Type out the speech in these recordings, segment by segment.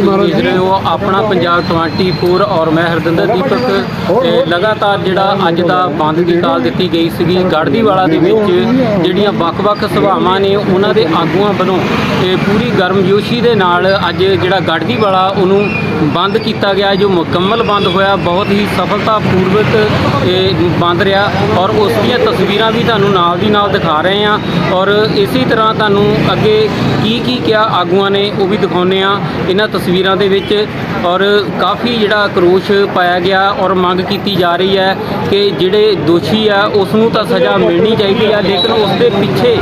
ਤੁਸੀਂ ਦੇਖ ਆਪਣਾ ਪੰਜਾਬ 24 ਔਰ ਮੈਂ ਹਰਦਿੰਦਰ ਦੀਪਕ ਲਗਾਤਾਰ ਜਿਹੜਾ ਅੱਜ ਦਾ ਬੰਦ ਦੀ ਕਾਲ ਦਿੱਤੀ ਗਈ ਸੀਗੀ ਗੜਦੀਵਾਲਾ ਦੇ ਵਿੱਚ ਜਿਹੜੀਆਂ ਵੱਖ-ਵੱਖ ਸਭਾਵਾਂ ਨੇ, ਉਹਨਾਂ ਦੇ ਆਗੂਆਂ ਵੱਲੋਂ ਇਹ ਪੂਰੀ ਗਰਮਜੋਸ਼ੀ ਦੇ ਨਾਲ ਅੱਜ ਜਿਹੜਾ ਗੜਦੀਵਾਲਾ ਉਹਨੂੰ ਬੰਦ ਕੀਤਾ ਗਿਆ ਜੋ ਮੁਕੰਮਲ ਬੰਦ ਹੋਇਆ, ਬਹੁਤ ਹੀ ਸਫਲਤਾਪੂਰਵਕ ਇਹ ਬੰਦ ਰਿਹਾ ਔਰ ਉਸ ਦੀਆਂ ਤਸਵੀਰਾਂ ਵੀ ਤੁਹਾਨੂੰ ਨਾਲ ਦੀ ਨਾਲ ਦਿਖਾ ਰਹੇ ਹਾਂ ਔਰ ਇਸੇ ਤਰ੍ਹਾਂ ਤੁਹਾਨੂੰ ਅੱਗੇ ਕੀ ਕੀ ਕਿਹਾ ਆਗੂਆਂ ਨੇ ਉਹ ਵੀ ਦਿਖਾਉਂਦੇ ਆ ਇਹਨਾਂ ਤਸਵੀਰਾਂ ਦੇ ਵਿੱਚ ਔਰ ਕਾਫੀ ਜਿਹੜਾ ਕਰੋਸ਼ ਪਾਇਆ ਗਿਆ ਔਰ ਮੰਗ ਕੀਤੀ ਜਾ ਰਹੀ ਹੈ ਕਿ ਜਿਹੜੇ ਦੋਸ਼ੀ ਆ, ਉਸ ਨੂੰ ਤਾਂ ਸਜ਼ਾ ਮਿਲਣੀ ਚਾਹੀਦੀ ਆ, ਲੇਕਿਨ ਉਸ ਦੇ ਪਿੱਛੇ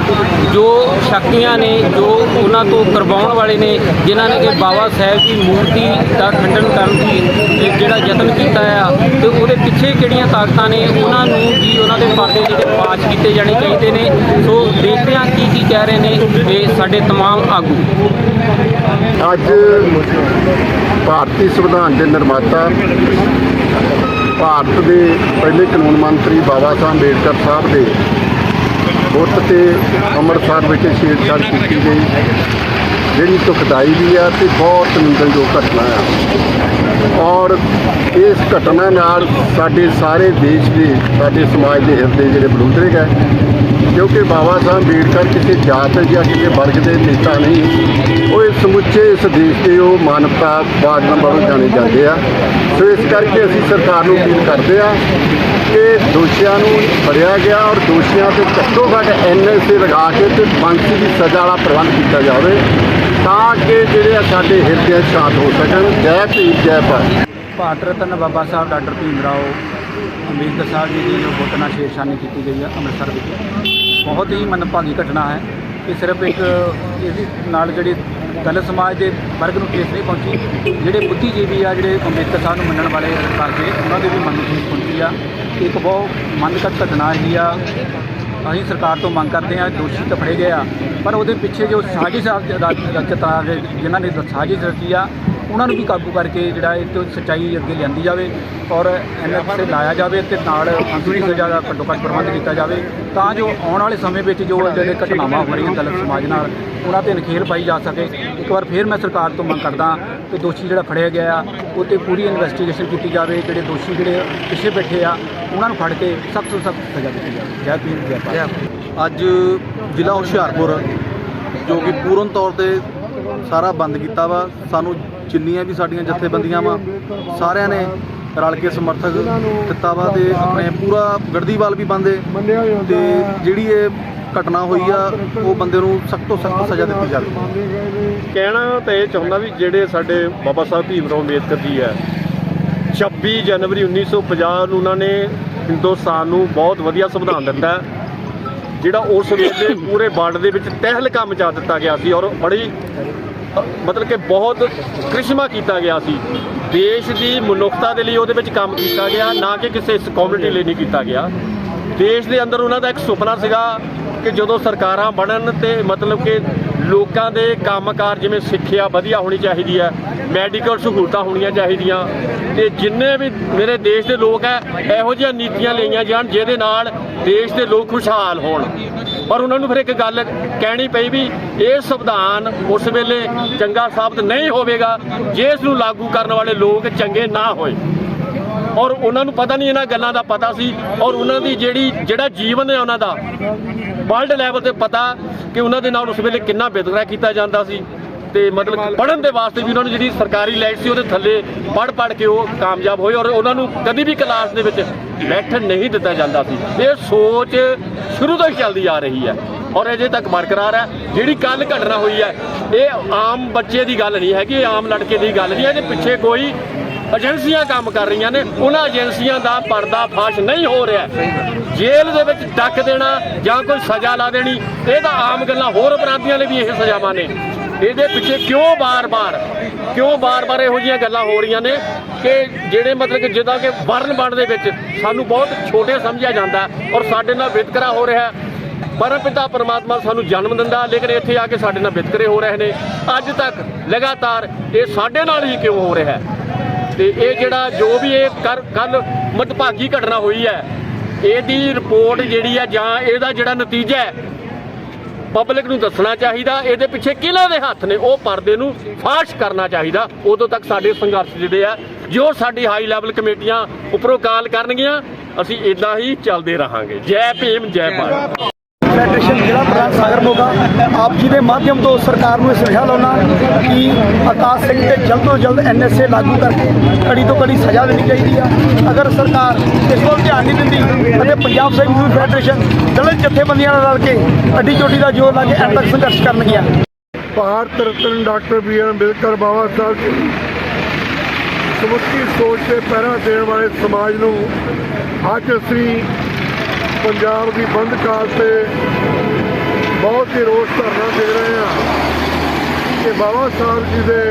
ਜੋ ਸ਼ਕਤੀਆਂ ਨੇ, ਜੋ ਉਹਨਾਂ ਤੋਂ ਕਰਵਾਉਣ ਵਾਲੇ ਨੇ, ਜਿਨ੍ਹਾਂ ਨੇ ਕਿ ਬਾਬਾ ਸਾਹਿਬ ਦੀ ਮੂਰਤੀ ਦਾ ਖੰਡਨ ਕਰਨ ਦੀ ਇਹ ਜਿਹੜਾ ਯਤਨ ਕੀਤਾ ਆ ਤੇ ਉਹਦੇ ਪਿੱਛੇ ਕਿਹੜੀਆਂ ਤਾਕਤਾਂ ਨੇ ਉਹਨਾਂ ਨੂੰ ਵੀ ਉਹਨਾਂ ਦੇ ਪਰਦੇ ਜਿਹੜੇ ਪਾਸ ਕੀਤੇ ਜਾਣੇ ਚਾਹੀਦੇ ਨੇ ਸੋ ਦੇਖਦੇ ਹਾਂ ਕੀ ਕੀ ਕਹਿ ਰਹੇ ਨੇ ਇਹ ਸਾਡੇ तमाम ਆਗੂ ਅੱਜ ਭਾਰਤੀ ਸੰਵਿਧਾਨ ਦੇ ਨਿਰਮਾਤਾ ਭਾਰਤ ਦੇ ਪਹਿਲੇ ਕਾਨੂੰਨ ਮੰਤਰੀ ਬਾਬਾ ਸਾਹਿਬ ਅੰਬੇਡਕਰ ਸਾਹਿਬ ਦੇ ਬੁੱਤ ਤੇ ਅੰਮ੍ਰਿਤਸਰ ਵਿੱਚ ਛੇੜਛਾੜ ਕੀਤੀ ਗਈ ਜਿਹੜੀ ਦੁਖਦਾਈ ਵੀ ਆ ਤੇ ਬਹੁਤ ਨਿੰਦਣਯੋਗ ਘਟਨਾ ਆ। ਔਰ ਇਸ ਘਟਨਾ ਨਾਲ ਸਾਡੇ ਸਾਰੇ ਦੇਸ਼ ਦੇ, ਸਾਡੇ ਸਮਾਜ ਦੇ ਹਿਰਦੇ ਜਿਹੜੇ ਬਲੂੰਦਰੇ ਗਏ। ਕਿਉਂਕਿ ਬਾਬਾ ਸਾਹਿਬ ਅੰਬੇਡਕਰ ਕਿਸੇ ਜਾਤ ਜਾਂ ਕਿਸੇ ਵਰਗ ਦੇ ਨੇਤਾ ਨਹੀਂ। ਉਹ ਇਸ ਸਮੁੱਚੇ ਇਸ ਦੇਸ਼ ਦੇ ਉਹ ਮਾਨਵਤਾਵਾਦ ਨਾਲ ਵੱਲੋਂ ਜਾਣੇ ਜਾਂਦੇ ਆ। ਸੋ ਇਸ ਕਰਕੇ ਅਸੀਂ ਸਰਕਾਰ ਨੂੰ ਅਪੀਲ ਕਰਦੇ ਆ ਕਿ ਦੋਸ਼ੀਆਂ ਨੂੰ ਫੜਿਆ ਗਿਆ ਔਰ ਦੋਸ਼ੀਆਂ ਤੇ ਘੱਟੋ ਘੱਟ ਐਨਐਸਏ ਲਗਾ ਕੇ ਤੇ ਫਾਂਸੀ ਦੀ ਸਜ਼ਾ ਵਾਲਾ ਪ੍ਰਬੰਧ ਕੀਤਾ ਜਾਵੇ ਤਾਂ ਕਿ ਜਿਹੜੇ ਆ ਸਾਡੇ ਹਿਰਦੇ ਸ਼ਾਂਤ ਹੋ ਸਕਣ। ਜੈ ਭੀਮ, ਜੈ ਭਾਰਤ। ਭਾਰਤ ਰਤਨ ਬਾਬਾ ਸਾਹਿਬ, ਡਾਕਟਰ ਭੀਮ ਰਾਓ। ਅੰਬੇਦਕਰ ਸਾਹਿਬ ਜੀ ਦੀ ਜੋ ਬੁੱਤ ਨਾਲ ਛੇੜਛਾਨੀ ਕੀਤੀ ਗਈ ਆ ਅੰਮ੍ਰਿਤਸਰ ਵਿੱਚ, ਬਹੁਤ ਹੀ ਮੰਦਭਾਗੀ ਘਟਨਾ ਹੈ। ਇਹ ਸਿਰਫ ਇੱਕ ਇਹਦੇ ਨਾਲ ਜਿਹੜੀ ਦਲਿਤ ਸਮਾਜ ਦੇ ਵਰਗ ਨੂੰ ਠੇਸ ਨਹੀਂ ਪਹੁੰਚੀ, ਜਿਹੜੇ ਬੁੱਧੀਜੀਵੀ ਆ, ਜਿਹੜੇ ਅੰਬੇਦਕਰ ਸਾਹਿਬ ਨੂੰ ਮੰਨਣ ਵਾਲੇ ਕਰਕੇ ਉਹਨਾਂ ਦੇ ਵੀ ਮਨ ਨੂੰ ਠੇਸ ਪਹੁੰਚੀ ਆ। ਇੱਕ ਬਹੁਤ ਮੰਦਘਟ ਘਟਨਾ ਹੈਗੀ ਆ। ਅਸੀਂ ਸਰਕਾਰ ਤੋਂ ਮੰਗ ਕਰਦੇ ਹਾਂ, ਦੋਸ਼ੀ ਤਾਂ ਫੜੇ ਗਏ ਆ, ਪਰ ਉਹਦੇ ਪਿੱਛੇ ਜੋ ਸਾਜ਼ਿਸ਼ ਰਚਤਾ ਜਿਨ੍ਹਾਂ ਨੇ ਸਾਜ਼ਿਸ਼ ਰਚੀ ਆ ਉਹਨਾਂ ਨੂੰ ਵੀ ਕਾਬੂ ਕਰਕੇ ਜਿਹੜਾ ਇਹ ਤੋਂ ਸੱਚਾਈ ਅੱਗੇ ਲਿਆਂਦੀ ਜਾਵੇ ਔਰ ਐਨਐਫ ਤੇ ਲਾਇਆ ਜਾਵੇ ਤੇ ਨਾਲ ਅੰਦਰੂਨੀ ਸਜ਼ਾ ਦਾ ਘੱਟੋ ਘੱਟ ਪ੍ਰਬੰਧ ਕੀਤਾ ਜਾਵੇ। ਤਾਂ ਜੋ ਆਉਣ ਵਾਲੇ ਸਮੇਂ ਵਿੱਚ ਜੋ ਜਿਹੜੇ ਘਟਨਾਵਾਂ ਹੋ ਰਹੀਆਂ ਦਲਿਤ ਸਮਾਜ ਨਾਲ, ਉਹਨਾਂ ਤੇ ਨਖੇਲ ਪਾਈ ਜਾ ਸਕੇ। ਇੱਕ ਵਾਰ ਫੇਰ ਮੈਂ ਸਰਕਾਰ ਤੋਂ ਮੰਗ ਕਰਦਾ ਕਿ ਦੋਸ਼ੀ ਜਿਹੜਾ ਫੜਿਆ ਗਿਆ ਆ, ਉਹ ਤੇ ਪੂਰੀ ਇਨਵੈਸਟੀਗੇਸ਼ਨ ਕੀਤੀ ਜਾਵੇ। ਜਿਹੜੇ ਦੋਸ਼ੀ ਜਿਹੜੇ ਪਿੱਛੇ ਬੈਠੇ ਆ, ਉਹਨਾਂ ਨੂੰ ਫੜ ਕੇ ਸਖਤ ਤੋਂ ਸਖਤ ਸਜ਼ਾ ਦਿੱਤੀ ਜਾਵੇ। ਜੈ ਭੀਮ, ਜੈ ਭਾਰਤ। ਅੱਜ ਜ਼ਿਲ੍ਹਾ ਹੁਸ਼ਿਆਰਪੁਰ, ਜੋ ਕਿ ਪੂਰਨ ਤੌਰ ਤੇ ਸਾਰਾ ਬੰਦ ਕੀਤਾ ਵਾ, ਸਾਨੂੰ ਜਿੰਨੀਆਂ ਵੀ ਸਾਡੀਆਂ ਜਥੇਬੰਦੀਆਂ ਵਾ ਸਾਰਿਆਂ ਨੇ ਰਲ ਕੇ ਸਮਰਥਕ ਦਿੱਤਾ ਵਾ ਤੇ ਆਪਣੇ ਪੂਰਾ ਗੜਦੀਵਾਲ ਵੀ ਬੰਦੇ ਤੇ ਜਿਹੜੀ ਇਹ ਘਟਨਾ ਹੋਈ ਆ ਉਹ ਬੰਦੇ ਨੂੰ ਸਖਤ ਤੋਂ ਸਖਤ ਸਜ਼ਾ ਦਿੱਤੀ ਜਾਵੇ। ਕਹਿਣਾ ਤਾਂ ਇਹ ਚਾਹੁੰਦਾ ਵੀ ਜਿਹੜੇ ਸਾਡੇ ਬਾਬਾ ਸਾਹਿਬ ਭੀਮ ਰਾਓ ਅੰਬੇਦਕਰ ਜੀ ਹੈ 26 ਜਨਵਰੀ 1950 ਨੂੰ ਉਹਨਾਂ ਨੇ ਹਿੰਦੁਸਤਾਨ ਨੂੰ ਬਹੁਤ ਵਧੀਆ ਸੰਵਿਧਾਨ ਦਿੱਤਾ। ਹੈ। ਜਿਹੜਾ ਉਸ ਵੇਲੇ ਪੂਰੇ ਵਰਲਡ ਦੇ ਵਿੱਚ ਤਹਿਲਕਾ ਮਚਾ ਦਿੱਤਾ ਗਿਆ ਸੀ ਔਰ ਬੜੀ ਮਤਲਬ ਕਿ ਬਹੁਤ ਕ੍ਰਿਸ਼ਮਾ ਕੀਤਾ ਗਿਆ ਸੀ। ਦੇਸ਼ ਦੀ ਮਨੁੱਖਤਾ ਦੇ ਲਈ ਉਹਦੇ ਵਿੱਚ ਕੰਮ ਕੀਤਾ ਗਿਆ, ਨਾ ਕਿ ਕਿਸੇ ਇਸ ਕਮਿਊਨਿਟੀ ਲਈ ਨਹੀਂ ਕੀਤਾ ਗਿਆ। ਦੇਸ਼ ਦੇ ਅੰਦਰ ਉਹਨਾਂ ਦਾ ਇੱਕ ਸੁਪਨਾ ਸੀਗਾ ਕਿ ਜਦੋਂ ਸਰਕਾਰਾਂ ਬਣਨ ਤੇ ਮਤਲਬ ਕਿ ਲੋਕਾਂ ਦੇ ਕੰਮਕਾਰ ਜਿਵੇਂ ਸਿੱਖਿਆ ਵਧੀਆ ਹੋਣੀ ਚਾਹੀਦੀ ਹੈ ਮੈਡੀਕਲ ਸਹੂਲਤਾਂ ਹੋਣੀਆਂ ਚਾਹੀਦੀਆਂ ਤੇ ਜਿੰਨੇ ਵੀ ਮੇਰੇ ਦੇਸ਼ ਦੇ ਲੋਕ ਹੈ, ਇਹੋ ਜਿਹੀਆਂ ਨੀਤੀਆਂ ਲਈਆਂ ਜਾਣ ਜਿਹਦੇ ਨਾਲ ਦੇਸ਼ ਦੇ ਲੋਕ ਖੁਸ਼ਹਾਲ ਹੋਣ। ਪਰ ਉਹਨਾਂ ਨੂੰ ਫਿਰ ਇੱਕ ਗੱਲ ਕਹਿਣੀ ਪਈ ਵੀ ਇਹ ਸੰਵਿਧਾਨ ਉਸ ਵੇਲੇ ਚੰਗਾ ਸਾਬਤ ਨਹੀਂ ਹੋਵੇਗਾ, ਜੇ ਇਸ ਨੂੰ ਲਾਗੂ ਕਰਨ ਵਾਲੇ ਲੋਕ ਚੰਗੇ ਨਾ ਹੋਏ। ਔਰ ਉਹਨਾਂ ਨੂੰ ਪਤਾ ਨਹੀਂ ਇਹਨਾਂ ਗੱਲਾਂ ਦਾ ਪਤਾ ਸੀ ਔਰ ਉਹਨਾਂ ਦੀ ਜਿਹੜੀ, ਜਿਹੜਾ ਜੀਵਨ ਹੈ ਉਹਨਾਂ ਦਾ ਵਰਲਡ ਲੈਵਲ ਤੇ ਪਤਾ ਕਿ ਉਹਨਾਂ ਦੇ ਨਾਲ ਉਸ ਵੇਲੇ ਕਿੰਨਾ ਵਿਤਕਰਾ ਕੀਤਾ ਜਾਂਦਾ ਸੀ ਤੇ ਮਤਲਬ ਕਿ ਪੜਨ ਦੇ ਵਾਸਤੇ ਵੀ ਉਹਨਾਂ ਨੂੰ ਜਿਹੜੀ ਸਰਕਾਰੀ ਲਾਈਟ ਸੀ ਉਹਦੇ ਥੱਲੇ ਪੜ ਪੜ ਕੇ ਉਹ ਕਾਮਯਾਬ ਹੋਏ ਔਰ ਉਹਨਾਂ ਨੂੰ ਕਦੀ ਵੀ ਕਲਾਸ ਦੇ ਵਿੱਚ ਬੈਠਣ ਨਹੀਂ ਦਿੱਤਾ ਜਾਂਦਾ ਸੀ। ਇਹ ਸੋਚ ਸ਼ੁਰੂ ਤੋਂ ਹੀ ਚੱਲਦੀ ਆ ਰਹੀ ਹੈ। ਔਰ ਅਜੇ ਤੱਕ ਬਰਕਰਾਰ ਹੈ। ਜਿਹੜੀ ਕੱਲ ਘਟਨਾ ਹੋਈ ਹੈ, ਇਹ ਆਮ ਬੱਚੇ ਦੀ ਗੱਲ ਨਹੀਂ ਹੈਗੀ ਆਮ ਲੜਕੇ ਦੀ ਗੱਲ ਨਹੀਂ ਹੈ। ਇਹਦੇ ਪਿੱਛੇ ਕੋਈ ਏਜੰਸੀਆਂ ਕੰਮ ਕਰ ਰਹੀਆਂ ਨੇ, ਉਹਨਾਂ ਏਜੰਸੀਆਂ ਦਾ ਪਰਦਾ ਫਾਸ਼ ਨਹੀਂ ਹੋ ਰਿਹਾ। ਜੇਲ੍ਹ ਦੇ ਵਿੱਚ ਡੱਕ ਦੇਣਾ ਜਾਂ ਕੋਈ ਸਜ਼ਾ ਲਾ ਦੇਣੀ, ਇਹ ਤਾਂ ਆਮ ਗੱਲਾਂ ਹੋਰ ਅਪਰਾਧੀਆਂ ਲਈ ਵੀ ਇਹ ਸਜ਼ਾਵਾਂ ਨੇ। ਇਹਦੇ ਪਿੱਛੇ ਕਿਉਂ ਬਾਰ-ਬਾਰ ਕਿਉਂ ਬਾਰ-ਬਾਰ ਇਹੋ ਜਿਹੀਆਂ ਗੱਲਾਂ ਹੋ ਰਹੀਆਂ ਨੇ ਕਿ ਜਿਹੜੇ ਮਤਲਬ ਕਿ ਜਿੱਦਾਂ ਕਿ ਵਰਨ ਬਣ ਦੇ ਵਿੱਚ ਸਾਨੂੰ ਬਹੁਤ ਛੋਟੇ ਸਮਝਿਆ ਜਾਂਦਾ ਔਰ ਸਾਡੇ ਨਾਲ ਵਿਤਕਰਾ ਹੋ ਰਿਹਾ ਪਰਮ ਪਿਤਾ ਪਰਮਾਤਮਾ ਸਾਨੂੰ ਜਨਮ ਦਿੰਦਾ, ਲੇਕਿਨ ਇੱਥੇ ਆ ਕੇ ਸਾਡੇ ਨਾਲ ਵਿਤਕਰੇ ਹੋ ਰਹੇ ਨੇ। ਅੱਜ ਤੱਕ ਲਗਾਤਾਰ ਇਹ ਸਾਡੇ ਨਾਲ ਹੀ ਕਿਉਂ ਹੋ ਰਿਹਾ ਹੈ? ਤੇ ਇਹ ਜਿਹੜਾ ਜੋ ਵੀ ਇਹ ਕਰ ਕੱਲ ਮਦਭਾਗੀ ਘਟਨਾ ਹੋਈ ਹੈ, ਇਹਦੀ ਰਿਪੋਰਟ ਜਿਹੜੀ ਹੈ ਜਾਂ ਇਹਦਾ ਜਿਹੜਾ ਨਤੀਜਾ ਹੈ, ਪਬਲਿਕ ਨੂੰ ਦੱਸਣਾ ਚਾਹੀਦਾ। ਇਹਦੇ ਪਿੱਛੇ ਕਿਹਨਾਂ ਦੇ ਹੱਥ ਨੇ ਉਹ ਪਰਦੇ ਨੂੰ ਫਾਸ਼ ਕਰਨਾ ਚਾਹੀਦਾ। ਉਦੋਂ ਤੱਕ ਸਾਡੇ ਸੰਘਰਸ਼ ਜਿਹੜੇ ਆ, ਜੋ ਸਾਡੀ ਹਾਈ ਲੈਵਲ ਕਮੇਟੀਆਂ ਉੱਪਰੋਂ ਕਾਲ ਕਰਨਗੀਆਂ, ਅਸੀਂ ਇਦਾਂ ਹੀ ਚੱਲਦੇ ਰਹਾਂਗੇ। ਜੈ ਭੀਮ, ਜੈ ਭਾਰਤ। ਜ਼ਿਲ੍ਹਾ ਪ੍ਰਧਾਨ ਸਾਗਰ ਮੋਗਾ। ਆਪ ਜੀ ਦੇ ਮਾਧਿਅਮ ਤੋਂ ਸਰਕਾਰ ਨੂੰ ਇਹ ਸੁਝਾਅ ਲਾਉਣਾ ਕਿ ਆਕਾਸ਼ ਸਿੰਘ ਤੇ ਜਲਦ ਤੋਂ ਜਲਦ ਐਨਐਸਏ ਲਾਗੂ ਕਰਕੇ ਕੜੀ ਤੋਂ ਕੜੀ ਸਜ਼ਾ ਦੇਣੀ ਚਾਹੀਦੀ ਆ। ਅਗਰ ਸਰਕਾਰ ਇਸ ਵੱਲ ਧਿਆਨ ਨਹੀਂ ਦਿੰਦੀ ਅਤੇ ਪੰਜਾਬ ਸਿੰਘ ਯੂਥ ਫੈਡਰੇਸ਼ਨ ਦਲਿਤ ਜਥੇਬੰਦੀਆਂ ਨਾਲ ਰਲ ਕੇ ਅੱਡੀ ਚੋਟੀ ਦਾ ਜੋਰ ਲਾ ਕੇ ਅੰਤ ਤੱਕ ਸੰਘਰਸ਼ ਕਰਨਗੀਆਂ। Bharat Ratna doctor B R Ambedkar Baba Sahib ਸਮੁੱਚੀ ਸੋਚ ਤੇ ਪਹਿਰਾ ਦੇਣ ਵਾਲੇ ਸਮਾਜ ਨੂੰ ਅੱਜ ਅਸੀਂ ਪੰਜਾਬ ਦੀ ਬੰਦ ਕਾਲ ਤੇ ਬਹੁਤ ਹੀ ਰੋਸ ਧਰਨਾ ਦੇ ਰਹੇ ਹਾਂ ਕਿ ਬਾਬਾ ਸਾਹਿਬ ਜੀ ਦੇ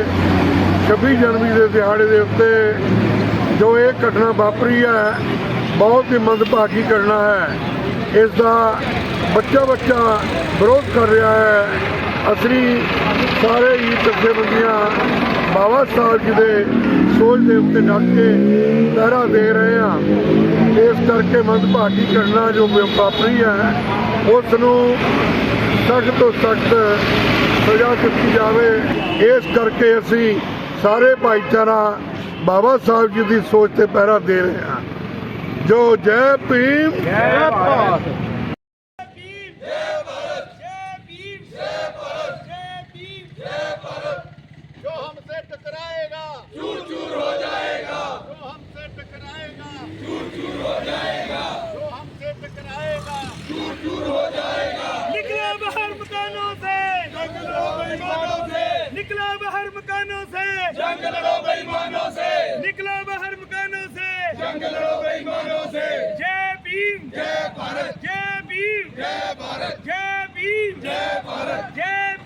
26 ਜਨਵਰੀ ਦੇ ਦਿਹਾੜੇ ਦੇ ਉੱਤੇ ਜੋ ਇਹ ਘਟਨਾ ਵਾਪਰੀ ਹੈ, ਬਹੁਤ ਹੀ ਮੰਦਭਾਗੀ ਘਟਨਾ ਹੈ। ਇਸ ਦਾ ਬੱਚਾ ਬੱਚਾ ਵਿਰੋਧ ਕਰ ਰਿਹਾ ਹੈ। ਅਸੀਂ ਸਾਰੇ ਹੀ ਜਥੇਬੰਦੀਆਂ ਬਾਬਾ ਸਾਹਿਬ ਜੀ ਦੇ ਸੋਚ ਦੇ ਉੱਤੇ ਡਟ ਕੇ ਪਹਿਰਾ ਦੇ ਰਹੇ ਹਾਂ। ਕਰਕੇ ਮੰਦਭਾਗੀ ਘਟਨਾ ਜੋ ਵਾਪਰੀ ਹੈ ਉਸ ਨੂੰ ਸਖਤ ਤੋਂ ਸਖਤ ਸਜ਼ਾ ਦਿੱਤੀ ਜਾਵੇ ਇਸ ਕਰਕੇ ਅਸੀਂ ਸਾਰੇ ਭਾਈਚਾਰਾ ਬਾਬਾ ਸਾਹਿਬ ਜੀ ਦੀ ਸੋਚ ਤੇ ਪਹਿਰਾ ਦੇ ਰਹੇ ਹਾਂ ਜੋ ਜੈ ਭੀਮ ਜੈ ਭਾਰਤ जो हमसे टकराएगा बाहर मकानों से जंग लड़ो बेईमानों से निकला बाहर मकानों से जंग लड़ो बेईमानों से जय भीम जय भारत जय भीम जय भारत जय भीम जय भारत जय भीम